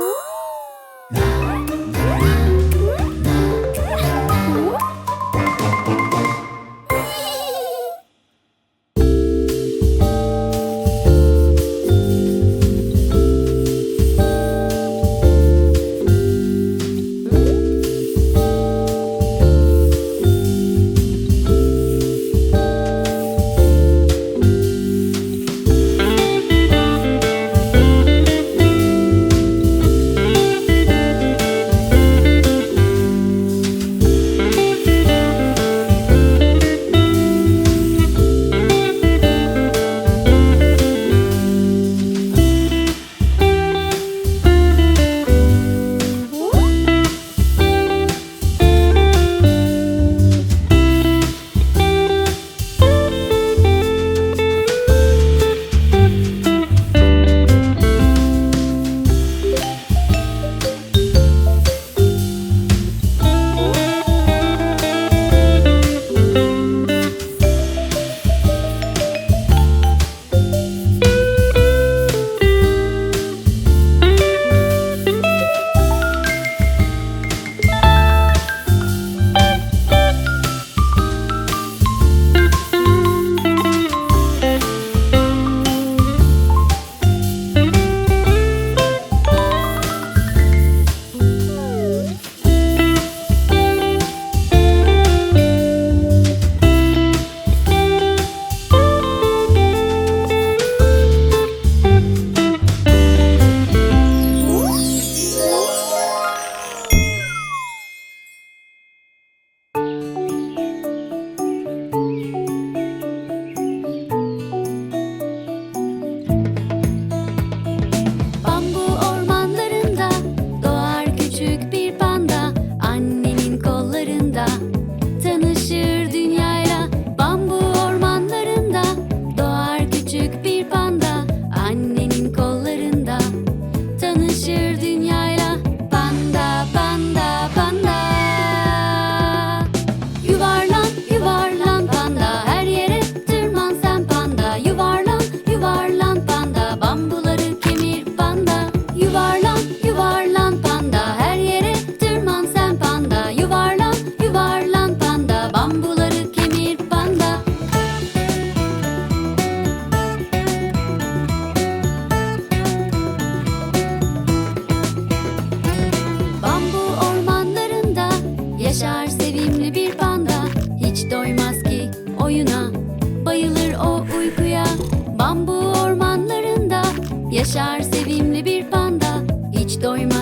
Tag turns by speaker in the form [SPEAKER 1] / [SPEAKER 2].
[SPEAKER 1] Ooh. oyuna. Bayılır o uykuya. Bambu ormanlarında Yaşar sevimli bir panda. Hiç doymaz